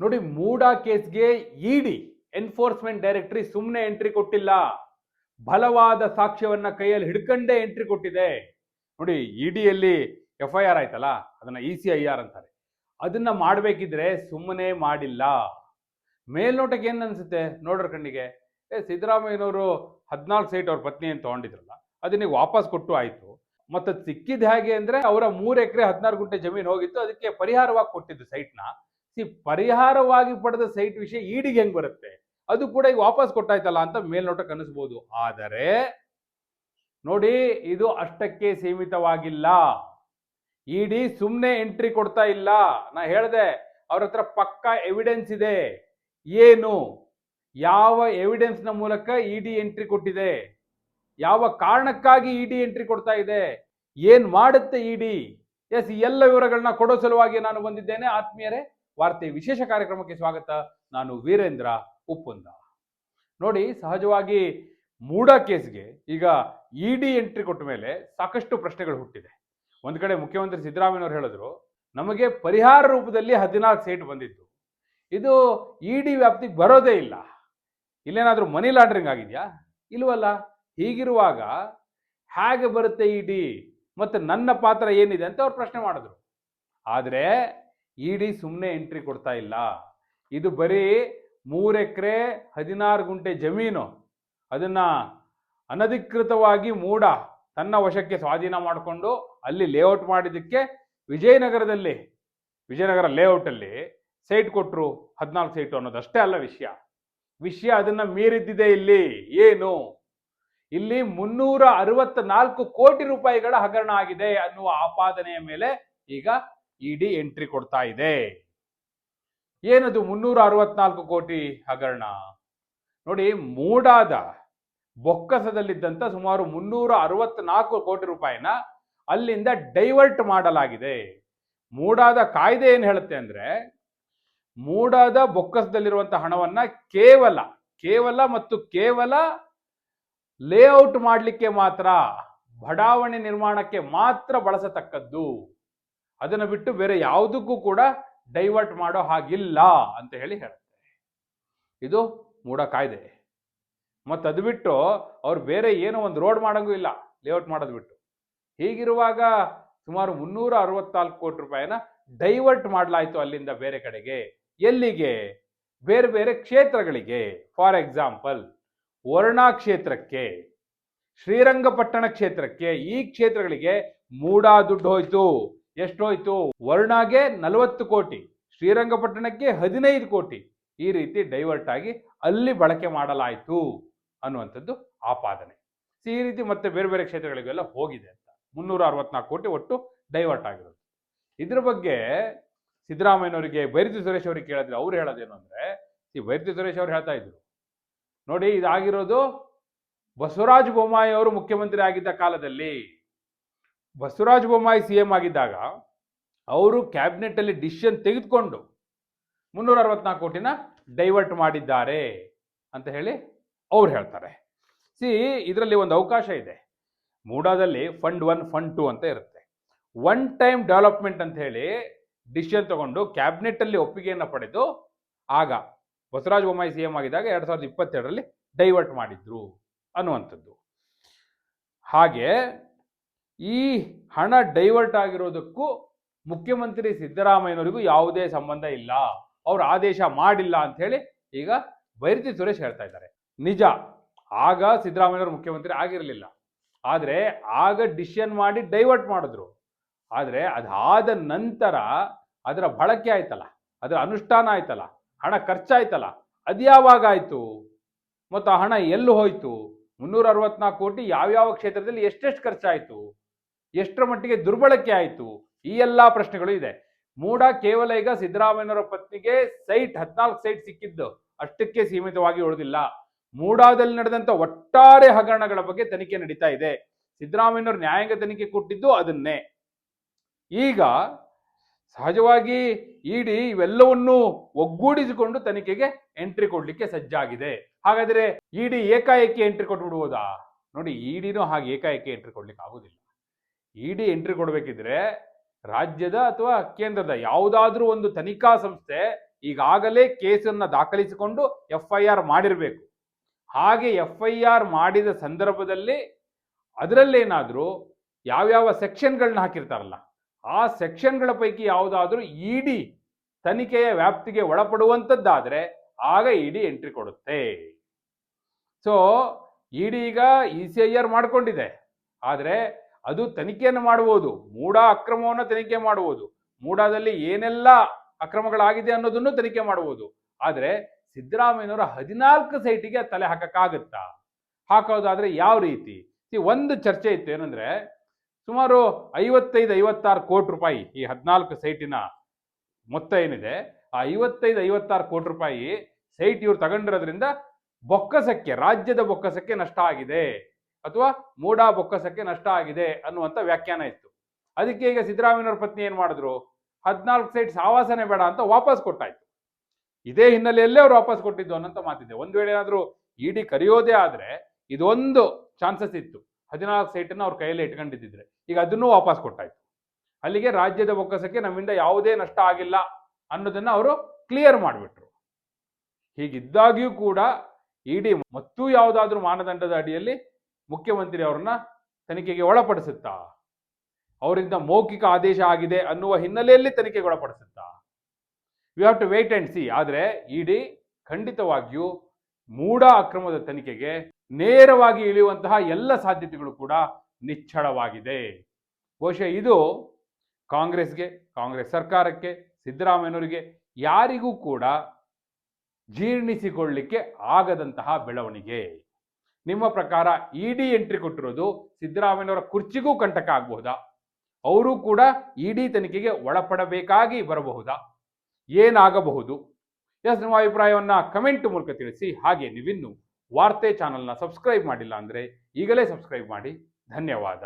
ನೋಡಿ, ಮೂಡಾ ಕೇಸ್ಗೆ ED enforcement directory ಸುಮ್ಮನೆ ಎಂಟ್ರಿ ಕೊಟ್ಟಿಲ್ಲ. ಬಲವಾದ ಸಾಕ್ಷ್ಯವನ್ನ ಕೈಯಲ್ಲಿ ಹಿಡ್ಕಂಡೇ ಎಂಟ್ರಿ ಕೊಟ್ಟಿದೆ. ನೋಡಿ, ಇಡಿಯಲ್ಲಿ ಎಫ್ ಐ ಆರ್ ಆಯ್ತಲ್ಲ, ಅದನ್ನ ಇ ಸಿ ಐ ಆರ್ ಅಂತಾರೆ. ಅದನ್ನ ಮಾಡಬೇಕಿದ್ರೆ ಸುಮ್ಮನೆ ಮಾಡಿಲ್ಲ. ಮೇಲ್ನೋಟಕ್ಕೆ ಏನ್ ಅನ್ಸುತ್ತೆ? ನೋಡ್ರ ಕಣ್ಣಿಗೆ. ಏ, ಸಿದ್ದರಾಮಯ್ಯನವರು ಹದಿನಾಲ್ಕು ಸೈಟ್ ಅವ್ರ ಪತ್ನಿ ಏನು ತಗೊಂಡಿದ್ರಲ್ಲ, ಅದನ್ನ ವಾಪಸ್ ಕೊಟ್ಟು ಆಯ್ತು. ಮತ್ತೆ ಸಿಕ್ಕಿದ ಹೇಗೆ ಅಂದ್ರೆ, ಅವರ ಮೂರು ಎಕರೆ ಹದಿನಾರು ಗುಂಟೆ ಜಮೀನು ಹೋಗಿತ್ತು, ಅದಕ್ಕೆ ಪರಿಹಾರವಾಗಿ ಕೊಟ್ಟಿದ್ದು ಸೈಟ್ನ. ಸಿ ಪರಿಹಾರವಾಗಿ ಪಡೆದ ಸೈಟ್ ವಿಷಯ ಈಡಿಗೆ ಹೆಂಗ್ ಬರುತ್ತೆ? ಅದು ಕೂಡ ಈಗ ವಾಪಸ್ ಕೊಟ್ಟಾಯ್ತಲ್ಲ ಅಂತ ಮೇಲ್ನೋಟಕ್ಕೆ ಅನಿಸ್ಬೋದು ಆದರೆ ನೋಡಿ, ಇದು ಅಷ್ಟಕ್ಕೆ ಸೀಮಿತವಾಗಿಲ್ಲ. ಇಡಿ ಸುಮ್ಮನೆ ಎಂಟ್ರಿ ಕೊಡ್ತಾ ಇಲ್ಲ. ನಾ ಹೇಳ್ದೆ, ಅವ್ರ ಹತ್ರ ಪಕ್ಕಾ ಎವಿಡೆನ್ಸ್ ಇದೆ. ಏನು? ಯಾವ ಎವಿಡೆನ್ಸ್ನ ಮೂಲಕ ಇಡಿ ಎಂಟ್ರಿ ಕೊಟ್ಟಿದೆ? ಯಾವ ಕಾರಣಕ್ಕಾಗಿ ಇಡಿ ಎಂಟ್ರಿ ಕೊಡ್ತಾ ಇದೆ? ಏನ್ ಮಾಡುತ್ತೆ ಇಡಿ ಎಸ್ ಎಲ್ಲ ವಿವರಗಳನ್ನ ಕೊಡೋ ಸಲುವಾಗಿ ನಾನು ಬಂದಿದ್ದೇನೆ. ಆತ್ಮೀಯರೇ ವಾರ್ತೆ ವಿಶೇಷ ಕಾರ್ಯಕ್ರಮಕ್ಕೆ ಸ್ವಾಗತ. ನಾನು ವೀರೇಂದ್ರ ಉಪ್ಪುಂದ. ನೋಡಿ, ಸಹಜವಾಗಿ ಮೂಡ ಕೇಸ್ಗೆ ಈಗ ಇಡಿ ಎಂಟ್ರಿ ಕೊಟ್ಟ ಮೇಲೆ ಸಾಕಷ್ಟು ಪ್ರಶ್ನೆಗಳು ಹುಟ್ಟಿದೆ. ಒಂದು ಕಡೆ ಮುಖ್ಯಮಂತ್ರಿ ಸಿದ್ದರಾಮಯ್ಯನವರು ಹೇಳಿದ್ರು, ನಮಗೆ ಪರಿಹಾರ ರೂಪದಲ್ಲಿ ಹದಿನಾಲ್ಕು ಸೀಟ್ ಬಂದಿತ್ತು. ಇದು ಇಡಿ ವ್ಯಾಪ್ತಿಗೆ ಬರೋದೇ ಇಲ್ಲ. ಇಲ್ಲೇನಾದರೂ ಮನಿ ಲಾಂಡ್ರಿಂಗ್ ಆಗಿದೆಯಾ? ಇಲ್ವಲ್ಲ. ಹೀಗಿರುವಾಗ ಹೇಗೆ ಬರುತ್ತೆ ಇಡಿ? ಮತ್ತೆ ನನ್ನ ಪಾತ್ರ ಏನಿದೆ ಅಂತ ಅವ್ರು ಪ್ರಶ್ನೆ ಮಾಡಿದ್ರು. ಆದರೆ ಇಡಿ ಸುಮ್ಮನೆ ಎಂಟ್ರಿ ಕೊಡ್ತಾ ಇಲ್ಲ. ಇದು ಬರೀ ಮೂರು ಎಕರೆ ಹದಿನಾರು ಗುಂಟೆ ಜಮೀನು. ಅದನ್ನ ಅನಧಿಕೃತವಾಗಿ ಮೂಡ ತನ್ನ ವಶಕ್ಕೆ ಸ್ವಾಧೀನ ಮಾಡಿಕೊಂಡು ಅಲ್ಲಿ ಲೇಔಟ್ ಮಾಡಿದ್ದಕ್ಕೆ ವಿಜಯನಗರದಲ್ಲಿ, ವಿಜಯನಗರ ಲೇಔಟಲ್ಲಿ ಸೈಟ್ ಕೊಟ್ಟರು ಹದಿನಾಲ್ಕು ಸೈಟು ಅನ್ನೋದಷ್ಟೇ ಅಲ್ಲ ವಿಷಯ. ವಿಷಯ ಅದನ್ನ ಮೀರಿದ್ದಿದೆ ಇಲ್ಲಿ. ಏನು? ಇಲ್ಲಿ ಮುನ್ನೂರ ಅರವತ್ತ ನಾಲ್ಕು ಕೋಟಿ ರೂಪಾಯಿಗಳ ಹಗರಣ ಆಗಿದೆ ಅನ್ನುವ ಆಪಾದನೆಯ ಮೇಲೆ ಈಗ ಇಡಿ ಎಂಟ್ರಿ ಕೊಡ್ತಾ ಇದೆ. ಏನದು ಮುನ್ನೂರ ಅರವತ್ನಾಲ್ಕು ಕೋಟಿ ಹಗರಣ? ನೋಡಿ, ಮೂಡಾದ ಬೊಕ್ಕಸದಲ್ಲಿದ್ದಂಥ ಸುಮಾರು ಮುನ್ನೂರ ಅರವತ್ನಾಲ್ಕು ಕೋಟಿ ರೂಪಾಯಿನ ಅಲ್ಲಿಂದ ಡೈವರ್ಟ್ ಮಾಡಲಾಗಿದೆ. ಮೂಡಾದ ಕಾಯ್ದೆ ಏನು ಹೇಳುತ್ತೆ ಅಂದ್ರೆ, ಮೂಡಾದ ಬೊಕ್ಕಸದಲ್ಲಿರುವಂತಹ ಹಣವನ್ನ ಕೇವಲ ಕೇವಲ ಮತ್ತು ಕೇವಲ ಲೇಔಟ್ ಮಾಡಲಿಕ್ಕೆ ಮಾತ್ರ, ಬಡಾವಣೆ ನಿರ್ಮಾಣಕ್ಕೆ ಮಾತ್ರ ಬಳಸತಕ್ಕದ್ದು. ಅದನ್ನು ಬಿಟ್ಟು ಬೇರೆ ಯಾವುದಕ್ಕೂ ಕೂಡ ಡೈವರ್ಟ್ ಮಾಡೋ ಹಾಗಿಲ್ಲ ಅಂತ ಹೇಳಿ ಹೇಳ್ತಾರೆ ಇದು ಮೂಡ ಕಾಯ್ದೆ. ಮತ್ತು ಅದು ಬಿಟ್ಟು ಅವ್ರು ಬೇರೆ ಏನೋ ಒಂದು ರೋಡ್ ಮಾಡೋಂಗೂ ಇಲ್ಲ ಲೇಔಟ್ ಮಾಡೋದು ಬಿಟ್ಟು. ಹೀಗಿರುವಾಗ ಸುಮಾರು ಮುನ್ನೂರ ಅರವತ್ನಾಲ್ಕು ಕೋಟಿ ರೂಪಾಯಿನ ಡೈವರ್ಟ್ ಮಾಡಲಾಯಿತು ಅಲ್ಲಿಂದ ಬೇರೆ ಕಡೆಗೆ. ಎಲ್ಲಿಗೆ? ಬೇರೆ ಬೇರೆ ಕ್ಷೇತ್ರಗಳಿಗೆ. ಫಾರ್ ಎಕ್ಸಾಂಪಲ್ ವರ್ಣಾ ಕ್ಷೇತ್ರಕ್ಕೆ, ಶ್ರೀರಂಗಪಟ್ಟಣ ಕ್ಷೇತ್ರಕ್ಕೆ ಈ ಕ್ಷೇತ್ರಗಳಿಗೆ ಮೂಡಾ ದುಡ್ಡು ಹೋಯ್ತು. ಎಷ್ಟು ಹೋಯ್ತು ವರ್ಣಾಗೆ ನಲವತ್ತು ಕೋಟಿ, ಶ್ರೀರಂಗಪಟ್ಟಣಕ್ಕೆ ಹದಿನೈದು ಕೋಟಿ. ಈ ರೀತಿ ಡೈವರ್ಟ್ ಆಗಿ ಅಲ್ಲಿ ಬಳಕೆ ಮಾಡಲಾಯಿತು ಅನ್ನುವಂಥದ್ದು ಆಪಾದನೆ. ಈ ರೀತಿ ಮತ್ತೆ ಬೇರೆ ಬೇರೆ ಕ್ಷೇತ್ರಗಳಿಗೆಲ್ಲ ಹೋಗಿದೆ ಅಂತ. ಮುನ್ನೂರ ಅರವತ್ನಾಲ್ಕು ಕೋಟಿ ಒಟ್ಟು ಡೈವರ್ಟ್ ಆಗಿರೋದು. ಇದ್ರ ಬಗ್ಗೆ ಸಿದ್ದರಾಮಯ್ಯನವರಿಗೆ ಬೈರತಿ ಸುರೇಶ್ ಅವರಿಗೆ ಕೇಳಿದ್ರೆ ಅವ್ರು ಹೇಳೋದೇನು ಅಂದ್ರೆ, ಈ ಬೈರತಿ ಸುರೇಶ್ ಅವ್ರು ಹೇಳ್ತಾ ಇದ್ರು, ನೋಡಿ ಇದಾಗಿರೋದು ಬಸವರಾಜ ಬೊಮ್ಮಾಯಿ ಅವರು ಮುಖ್ಯಮಂತ್ರಿ ಆಗಿದ್ದ ಕಾಲದಲ್ಲಿ ಬಸವರಾಜ ಬೊಮ್ಮಾಯಿ ಸಿ ಎಂ ಆಗಿದ್ದಾಗ ಅವರು ಕ್ಯಾಬಿನೆಟ್ ಅಲ್ಲಿ ಡಿಸಿಷನ್ ತೆಗೆದುಕೊಂಡು ಮುನ್ನೂರ ಅರವತ್ನಾಲ್ಕು ಕೋಟಿನ ಡೈವರ್ಟ್ ಮಾಡಿದ್ದಾರೆ ಅಂತ ಹೇಳಿ ಅವ್ರು ಹೇಳ್ತಾರೆ. ಸಿ, ಇದರಲ್ಲಿ ಒಂದು ಅವಕಾಶ ಇದೆ. ಮೂಡಾದಲ್ಲಿ ಫಂಡ್ ಒನ್ ಫಂಡ್ ಟು ಅಂತ ಇರುತ್ತೆ. ಒನ್ ಟೈಮ್ ಡೆವಲಪ್ಮೆಂಟ್ ಅಂತ ಹೇಳಿ ಡಿಸಿಷನ್ ತಗೊಂಡು ಕ್ಯಾಬಿನೆಟ್ ಅಲ್ಲಿ ಒಪ್ಪಿಗೆಯನ್ನು ಪಡೆದು ಆಗ ಬಸವರಾಜ ಬೊಮ್ಮಾಯಿ ಸಿ ಎಂ ಆಗಿದ್ದಾಗ ಎರಡು ಸಾವಿರದ ಇಪ್ಪತ್ತೆರಡರಲ್ಲಿ ಡೈವರ್ಟ್ ಮಾಡಿದ್ರು ಅನ್ನುವಂಥದ್ದು. ಹಾಗೆ ಈ ಹಣ ಡೈವರ್ಟ್ ಆಗಿರೋದಕ್ಕೂ ಮುಖ್ಯಮಂತ್ರಿ ಸಿದ್ದರಾಮಯ್ಯನವರಿಗೂ ಯಾವುದೇ ಸಂಬಂಧ ಇಲ್ಲ. ಅವರು ಆದೇಶ ಮಾಡಿಲ್ಲ ಅಂತ ಹೇಳಿ ಈಗ ಬೈರತಿ ಸುರೇಶ್ ಹೇಳ್ತಾ ಇದ್ದಾರೆ. ನಿಜ, ಆಗ ಸಿದ್ದರಾಮಯ್ಯನವರು ಮುಖ್ಯಮಂತ್ರಿ ಆಗಿರಲಿಲ್ಲ. ಆದರೆ ಆಗ ಡಿಸಿಷನ್ ಮಾಡಿ ಡೈವರ್ಟ್ ಮಾಡಿದ್ರು. ಆದರೆ ಅದಾದ ನಂತರ ಅದರ ಬಳಕೆ ಆಯ್ತಲ್ಲ, ಅದರ ಅನುಷ್ಠಾನ ಆಯ್ತಲ್ಲ, ಹಣ ಖರ್ಚಾಯ್ತಲ್ಲ, ಅದು ಯಾವಾಗ ಆಯಿತು? ಮತ್ತು ಆ ಹಣ ಎಲ್ಲಿ ಹೋಯ್ತು? ಮುನ್ನೂರ ಅರವತ್ನಾಲ್ಕು ಕೋಟಿ ಯಾವ್ಯಾವ ಕ್ಷೇತ್ರದಲ್ಲಿ ಎಷ್ಟೆಷ್ಟು ಖರ್ಚಾಯ್ತು? ಎಷ್ಟರ ಮಟ್ಟಿಗೆ ದುರ್ಬಳಕೆ ಆಯಿತು? ಈ ಎಲ್ಲಾ ಪ್ರಶ್ನೆಗಳು ಇದೆ. ಮೂಡ ಕೇವಲ ಈಗ ಸಿದ್ದರಾಮಯ್ಯನವರ ಪತ್ನಿಗೆ ಸೈಟ್, ಹದಿನಾಲ್ಕು ಸೈಟ್ ಸಿಕ್ಕಿದ್ದು. ಅಷ್ಟಕ್ಕೆ ಸೀಮಿತವಾಗಿ ಉಳಿದಿಲ್ಲ. ಮೂಡಾದಲ್ಲಿ ನಡೆದಂತ ಒಟ್ಟಾರೆ ಹಗರಣಗಳ ಬಗ್ಗೆ ತನಿಖೆ ನಡೀತಾ ಇದೆ. ಸಿದ್ದರಾಮಯ್ಯನವರು ನ್ಯಾಯಾಂಗ ತನಿಖೆ ಕೊಟ್ಟಿದ್ದು ಅದನ್ನೇ. ಈಗ ಸಹಜವಾಗಿ ಇಡಿ ಇವೆಲ್ಲವನ್ನೂ ಒಗ್ಗೂಡಿಸಿಕೊಂಡು ತನಿಖೆಗೆ ಎಂಟ್ರಿ ಕೊಡ್ಲಿಕ್ಕೆ ಸಜ್ಜಾಗಿದೆ. ಹಾಗಾದ್ರೆ ಇಡಿ ಏಕಾಏಕಿ ಎಂಟ್ರಿ ಕೊಟ್ಬಿಡ್ಬೋದಾ? ನೋಡಿ, ಇಡಿನೂ ಹಾಗೆ ಏಕಾಏಕಿ ಎಂಟ್ರಿ ಕೊಡ್ಲಿಕ್ಕೆ ಆಗುದಿಲ್ಲ. ಇಡಿ ಎಂಟ್ರಿ ಕೊಡಬೇಕಿದ್ರೆ ರಾಜ್ಯದ ಅಥವಾ ಕೇಂದ್ರದ ಯಾವುದಾದ್ರೂ ಒಂದು ತನಿಖಾ ಸಂಸ್ಥೆ ಈಗಾಗಲೇ ಕೇಸನ್ನು ದಾಖಲಿಸಿಕೊಂಡು ಎಫ್ ಐ ಆರ್ ಮಾಡಿರಬೇಕು. ಹಾಗೆ ಎಫ್ ಐ ಆರ್ ಮಾಡಿದ ಸಂದರ್ಭದಲ್ಲಿ ಅದರಲ್ಲೇನಾದರೂ ಯಾವ್ಯಾವ ಸೆಕ್ಷನ್ಗಳನ್ನ ಹಾಕಿರ್ತಾರಲ್ಲ, ಆ ಸೆಕ್ಷನ್ಗಳ ಪೈಕಿ ಯಾವುದಾದ್ರೂ ಇಡಿ ತನಿಖೆಯ ವ್ಯಾಪ್ತಿಗೆ ಒಳಪಡುವಂಥದ್ದಾದರೆ ಆಗ ಇಡಿ ಎಂಟ್ರಿ ಕೊಡುತ್ತೆ. ಸೊ ಇಡಿ ಈಗ ಇ ಸಿ ಐ ಆರ್ ಮಾಡ್ಕೊಂಡಿದೆ. ಆದರೆ ಅದು ತನಿಖೆಯನ್ನು ಮಾಡುವುದು ಮೂಡ ಅಕ್ರಮವನ್ನು ತನಿಖೆ ಮಾಡುವುದು ಮೂಡಾದಲ್ಲಿ ಏನೆಲ್ಲ ಅಕ್ರಮಗಳಾಗಿದೆ ಅನ್ನೋದನ್ನು ತನಿಖೆ ಮಾಡುವುದು. ಆದರೆ ಸಿದ್ದರಾಮಯ್ಯನವರ ಹದಿನಾಲ್ಕು ಸೈಟಿಗೆ ತಲೆ ಹಾಕಕ್ಕಾಗುತ್ತಾ? ಹಾಕೋದಾದ್ರೆ ಯಾವ ರೀತಿ? ಒಂದು ಚರ್ಚೆ ಇತ್ತು ಏನಂದ್ರೆ, ಸುಮಾರು ಐವತ್ತೈದು, ಐವತ್ತಾರು ಕೋಟಿ ರೂಪಾಯಿ ಈ ಹದಿನಾಲ್ಕು ಸೈಟಿನ ಮೊತ್ತ ಏನಿದೆ, ಆ ಐವತ್ತೈದು, ಐವತ್ತಾರು ಕೋಟಿ ರೂಪಾಯಿ ಸೈಟ್ ಇವ್ರು ತಗೊಂಡಿರೋದ್ರಿಂದ ಬೊಕ್ಕಸಕ್ಕೆ, ರಾಜ್ಯದ ಬೊಕ್ಕಸಕ್ಕೆ ನಷ್ಟ ಆಗಿದೆ. ಅಥವಾ ಮೂಡ ಬೊಕ್ಕಸಕ್ಕೆ ನಷ್ಟ ಆಗಿದೆ ಅನ್ನುವಂಥ ವ್ಯಾಖ್ಯಾನ ಇತ್ತು. ಅದಕ್ಕೆ ಈಗ ಸಿದ್ದರಾಮಯ್ಯವ್ರ ಪತ್ನಿ ಏನ್ ಮಾಡಿದ್ರು? ಹದಿನಾಲ್ಕು ಸೈಟ್ಸ್ ಸಾವಾಸನೆ ಬೇಡ ಅಂತ ವಾಪಸ್ ಕೊಟ್ಟಾಯ್ತು. ಇದೇ ಹಿನ್ನೆಲೆಯಲ್ಲೇ ಅವ್ರು ವಾಪಸ್ ಕೊಟ್ಟಿದ್ದು ಅನ್ನೋಂಥ ಮಾತಿದೆ. ಒಂದ್ ವೇಳೆ ಏನಾದರೂ ಇಡಿ ಕರೆಯೋದೇ ಆದ್ರೆ ಇದೊಂದು ಚಾನ್ಸಸ್ ಇತ್ತು. ಹದಿನಾಲ್ಕು ಸೈಟನ್ನು ಅವ್ರ ಕೈಯಲ್ಲಿ ಇಟ್ಕೊಂಡಿದ್ದಿದ್ರೆ. ಈಗ ಅದನ್ನೂ ವಾಪಸ್ ಕೊಟ್ಟಾಯ್ತು. ಅಲ್ಲಿಗೆ ರಾಜ್ಯದ ಬೊಕ್ಕಸಕ್ಕೆ ನಮ್ಮಿಂದ ಯಾವುದೇ ನಷ್ಟ ಆಗಿಲ್ಲ ಅನ್ನೋದನ್ನ ಅವರು ಕ್ಲಿಯರ್ ಮಾಡಿಬಿಟ್ರು. ಹೀಗಿದ್ದಾಗ್ಯೂ ಕೂಡ ಇಡಿ ಮತ್ತೂ ಯಾವುದಾದ್ರೂ ಮಾನದಂಡದ ಅಡಿಯಲ್ಲಿ ಮುಖ್ಯಮಂತ್ರಿ ಅವರನ್ನ ತನಿಖೆಗೆ ಒಳಪಡಿಸುತ್ತಾ? ಅವರಿಂದ ಮೌಖಿಕ ಆದೇಶ ಆಗಿದೆ ಅನ್ನುವ ಹಿನ್ನೆಲೆಯಲ್ಲಿ ತನಿಖೆಗೆ ಒಳಪಡಿಸುತ್ತಾ? You have to wait and see ಆದರೆ ಇಡಿ ಖಂಡಿತವಾಗಿಯೂ ಮೂಢ ಅಕ್ರಮದ ತನಿಖೆಗೆ ನೇರವಾಗಿ ಇಳಿಯುವಂತಹ ಎಲ್ಲ ಸಾಧ್ಯತೆಗಳು ಕೂಡ ನಿಚ್ಚಳವಾಗಿದೆ. ಬಹುಶಃ ಇದು ಕಾಂಗ್ರೆಸ್ಗೆ, ಕಾಂಗ್ರೆಸ್ ಸರ್ಕಾರಕ್ಕೆ, ಸಿದ್ದರಾಮಯ್ಯನವರಿಗೆ ಯಾರಿಗೂ ಕೂಡ ಜೀರ್ಣಿಸಿಕೊಳ್ಳಲಿಕ್ಕೆ ಆಗದಂತಹ ಬೆಳವಣಿಗೆ. ನಿಮ್ಮ ಪ್ರಕಾರ ಇಡಿ ಎಂಟ್ರಿ ಕೊಟ್ಟಿರೋದು ಸಿದ್ದರಾಮಯ್ಯನವರ ಕುರ್ಚಿಗೂ ಕಂಟಕ ಆಗಬಹುದಾ? ಅವರು ಕೂಡ ಇಡಿ ತನಿಖೆಗೆ ಒಳಪಡಬೇಕಾಗಿ ಬರಬಹುದಾ? ಏನಾಗಬಹುದು? ಎಸ್ ನಿಮ್ಮ ಅಭಿಪ್ರಾಯವನ್ನ ಕಮೆಂಟ್ ಮೂಲಕ ತಿಳಿಸಿ. ಹಾಗೆ ನೀವಿನ್ನು ವಾರ್ತೆ ಚಾನಲ್ನ ಸಬ್ಸ್ಕ್ರೈಬ್ ಮಾಡಿಲ್ಲ ಅಂದರೆ ಈಗಲೇ ಸಬ್ಸ್ಕ್ರೈಬ್ ಮಾಡಿ. ಧನ್ಯವಾದ.